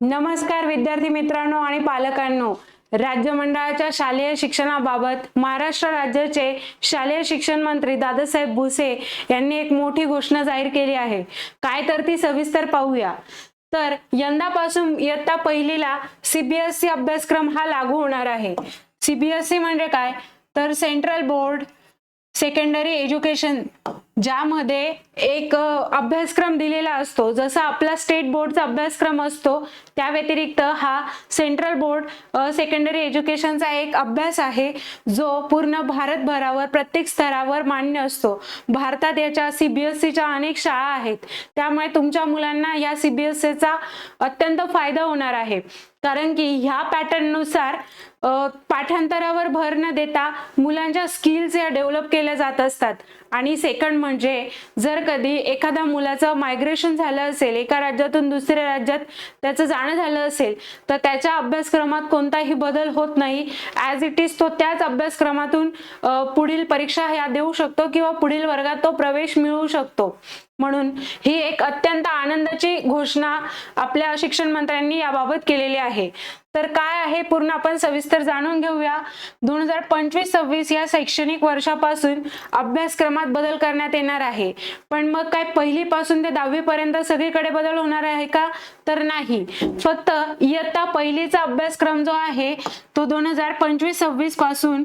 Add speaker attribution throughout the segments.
Speaker 1: नमस्कार विद्यार्थी मित्रांनो आणि पालकांनो. राज्य मंडळाच्या शालेय शिक्षणाबाबत महाराष्ट्र राज्याचे शालेय शिक्षण मंत्री दादासाहेब भुसे यांनी एक मोठी घोषणा जाहीर केली आहे. काय तर ती सविस्तर पाहूया. तर यंदापासून इयत्ता पहिलीला सीबीएसई अभ्यासक्रम हा लागू होणार आहे. सीबीएसई म्हणजे काय? तर सेंट्रल बोर्ड सेकंडरी एज्युकेशन ज्यामध्ये एक अभ्यासक्रम दिलेला असतो. जसा आपला स्टेट बोर्डचा अभ्यासक्रम असतो त्या व्यतिरिक्त हा सेंट्रल बोर्ड सेकंडरी एज्युकेशनचा एक अभ्यास आहे जो पूर्ण भारतभरावर प्रत्येक स्तरावर मान्य असतो. भारतात याच्या सीबीएसईच्या अनेक शाळा आहेत. त्यामुळे तुमच्या मुलांना या सीबीएसईचा अत्यंत फायदा होणार आहे. कारण की ह्या पॅटर्ननुसार पाठांतरावर भर न देता मुलांच्या स्किल्स या डेव्हलप केल्या जात असतात. आणि सेकंड म्हणजे जर कधी एखाद्या मुलाचं मायग्रेशन झालं असेल एका राज्यातून दुसऱ्या राज्यात त्याचं जाणं झालं असेल तर त्याच्या अभ्यासक्रमात कोणताही बदल होत नाही. ॲज इट इज तो त्याच अभ्यासक्रमातून पुढील परीक्षा ह्या देऊ शकतो किंवा पुढील वर्गात तो प्रवेश मिळवू शकतो. म्हणून ही एक अत्यंत आनंदाची घोषणा आपल्या शिक्षण मंत्र्यांनी याबाबत केलेली आहे. तर काय आहे? पूर्ण आपण सविस्तर जाणून घेऊया. दोन हजार पंचवीस सव्वीस या शैक्षणिक वर्षापासून अभ्यासक्रमात बदल करण्यात येणार आहे. पण मग काय पहिली पासून ते दहावीपर्यंत सगळीकडे बदल होणार आहे का? तर नाही. फक्त इयत्ता पहिलीचा अभ्यासक्रम जो आहे तो दोन हजार पंचवीस सव्वीसपासून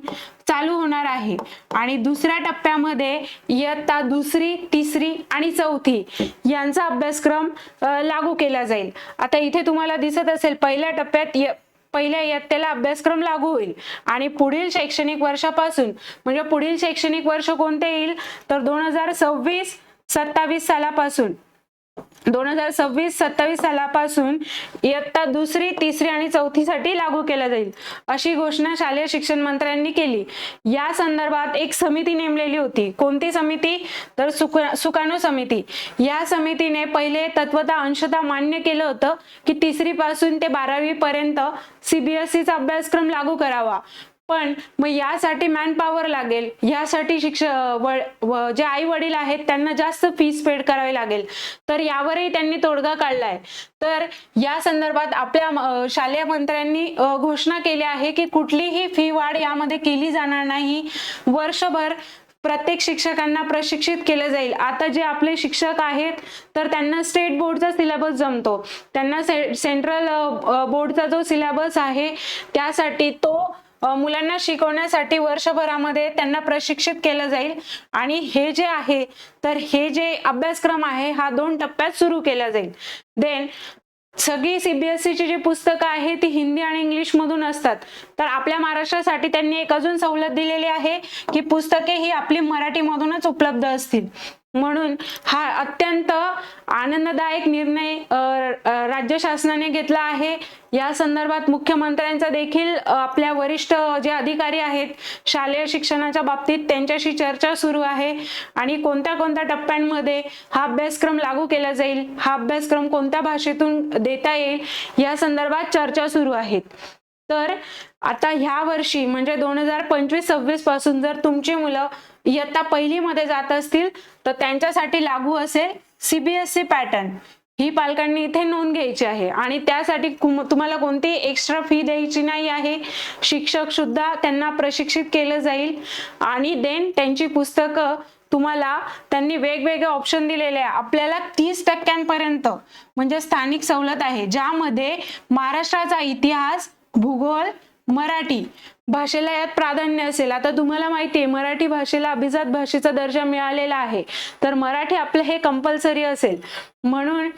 Speaker 1: चालू होणार आहे. आणि दुसऱ्या टप्प्यामध्ये इयत्ता दुसरी तिसरी आणि चौथी यांचा अभ्यासक्रम लागू केला जाईल. आता इथे तुम्हाला दिसत असेल पहिल्या टप्प्यात पहिल्या इयत्तेला अभ्यासक्रम लागू होईल. आणि पुढील शैक्षणिक वर्षापासून म्हणजे पुढील शैक्षणिक वर्ष कोणते येईल? तर दोन हजार सव्वीस सत्तावीस सालापासून. दोन हजार सव्वीस सत्तावीस सालापासून इयत्ता दुसरी तिसरी आणि चौथीसाठी लागू केला जाईल अशी घोषणा शालेय शिक्षण मंत्र्यांनी केली. या संदर्भात एक समिती नेमलेली होती. कोणती समिती? तर सुक सुकाणू समिती. या समितीने पहिले तत्वता अंशतः मान्य केलं होतं की तिसरी पासून ते बारावी पर्यंत सीबीएसईचा अभ्यासक्रम लागू करावा. पण मग यासाठी मॅनपॉवर लागेल. यासाठी शिक्ष व- जे आई वडील आहेत त्यांना जास्त फीस पेड करावी लागेल. तर यावरही त्यांनी तोडगा काढलाय. तर या संदर्भात आपल्या शालेय मंत्र्यांनी घोषणा केली आहे की कुठलीही फी वाढ यामध्ये केली जाणार नाही. वर्षभर प्रत्येक शिक्षकांना प्रशिक्षित केलं जाईल. आता जे आपले शिक्षक आहेत तर त्यांना स्टेट बोर्डचा सिलेबस जमतो. त्यांना से सेंट्रल बोर्डचा जो सिलेबस आहे त्यासाठी तो मुलांना शिकवण्यासाठी वर्षभरामध्ये त्यांना प्रशिक्षित केलं जाईल. आणि हे जे आहे तर हे जे अभ्यासक्रम आहे हा दोन टप्प्यात सुरू केला जाईल. देन सगळी सीबीएसईची जी पुस्तकं आहे ती हिंदी आणि इंग्लिश मधून असतात. तर आपल्या महाराष्ट्रासाठी त्यांनी एक अजून सवलत दिलेली आहे की पुस्तके ही आपली मराठी मधूनच उपलब्ध असतील. म्हणून हा अत्यंत आनंददायक निर्णय राज्य शासनाने घेतला आहे. या संदर्भात मुख्यमंत्र्यांचा देखील आपल्या वरिष्ठ जे अधिकारी आहेत शालेय शिक्षणाच्या बाबतीत त्यांच्याशी चर्चा सुरू आहे आणि कोणत्या कोणत्या टप्प्यांमध्ये हा अभ्यासक्रम लागू केला जाईल हा अभ्यासक्रम कोणत्या भाषेतून देता येईल या संदर्भात चर्चा सुरू आहेत. तर आता ह्या वर्षी म्हणजे दोन हजार पंचवीस सव्वीसपासून जर तुमची मुलं इयत्ता पहिलीमध्ये जात असतील तर त्यांच्यासाठी लागू असेल सीबीएसई पॅटर्न ही पालकांनी इथे नोंद घ्यायची आहे. आणि त्यासाठी तुम्हाला कोणतीही एक्स्ट्रा फी द्यायची नाही आहे. शिक्षक सुद्धा त्यांना प्रशिक्षित केलं जाईल. आणि देन त्यांची पुस्तकं तुम्हाला त्यांनी वेगवेगळे ऑप्शन दिलेले आहे. आपल्याला तीस टक्क्यांपर्यंत म्हणजे स्थानिक सवलत आहे. ज्यामध्ये महाराष्ट्राचा इतिहास भूगोल मराठी भाषेला यात प्राधान्य असेल. आता तुम्हाला माहिती आहे मराठी भाषेला अभिजात भाषेचा दर्जा मिळालेला आहे. तर मराठी आपलं हे कंपल्सरी असेल. म्हणून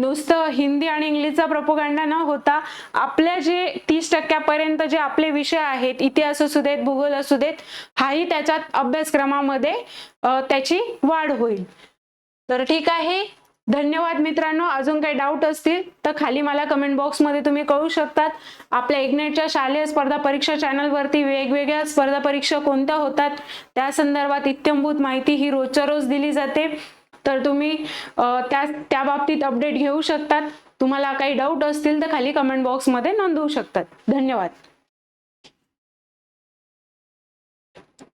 Speaker 1: नुसतं हिंदी आणि इंग्लिशचा प्रपोगांडा न होता आपल्या जे तीस टक्क्यापर्यंत जे आपले विषय आहेत इतिहास असू देत भूगोल असू देत हाही त्याच्यात अभ्यासक्रमामध्ये त्याची वाढ होईल. तर ठीक आहे. धन्यवाद मित्रांनो. अजून काही डाऊट असतील तर खाली मला कमेंट बॉक्समध्ये तुम्ही कळू शकतात. आपल्या इग्नेटच्या शालेय स्पर्धा परीक्षा चॅनलवरती वेगवेगळ्या स्पर्धा परीक्षा कोणत्या होतात? त्या संदर्भात इत्यंभूत माहिती ही रोजच्या रोज दिली जाते. तर तुम्ही त्या त्या बाबतीत अपडेट घेऊ शकतात. तुम्हाला काही डाऊट असतील तर खाली कमेंट बॉक्समध्ये नोंदवू शकतात. धन्यवाद.